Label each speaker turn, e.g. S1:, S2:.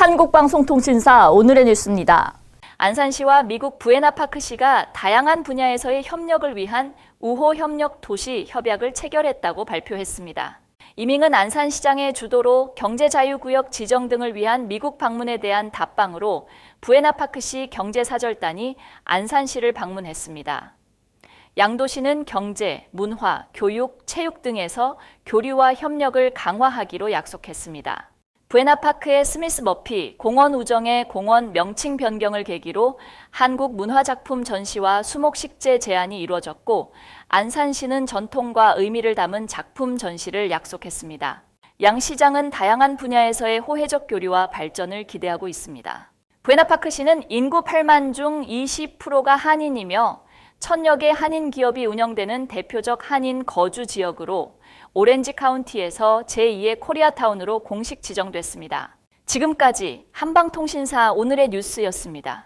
S1: 한국방송통신사 오늘의 뉴스입니다. 안산시와 미국 부에나파크시가 다양한 분야에서의 협력을 위한 우호 협력 도시 협약을 체결했다고 발표했습니다. 이밍은 안산시장의 주도로 경제자유구역 지정 등을 위한 미국 방문에 대한 답방으로 부에나파크시 경제사절단이 안산시를 방문했습니다. 양도시는 경제, 문화, 교육, 체육 등에서 교류와 협력을 강화하기로 약속했습니다. 부에나파크의 스미스 머피 공원 우정의 공원 명칭 변경을 계기로 한국 문화작품 전시와 수목식재 제안이 이루어졌고 안산시는 전통과 의미를 담은 작품 전시를 약속했습니다. 양 시장은 다양한 분야에서의 호혜적 교류와 발전을 기대하고 있습니다. 부에나파크시는 인구 8만 중 20%가 한인이며 천여 개 한인 기업이 운영되는 대표적 한인 거주 지역으로 오렌지 카운티에서 제2의 코리아타운으로 공식 지정됐습니다. 지금까지 한방통신사 오늘의 뉴스였습니다.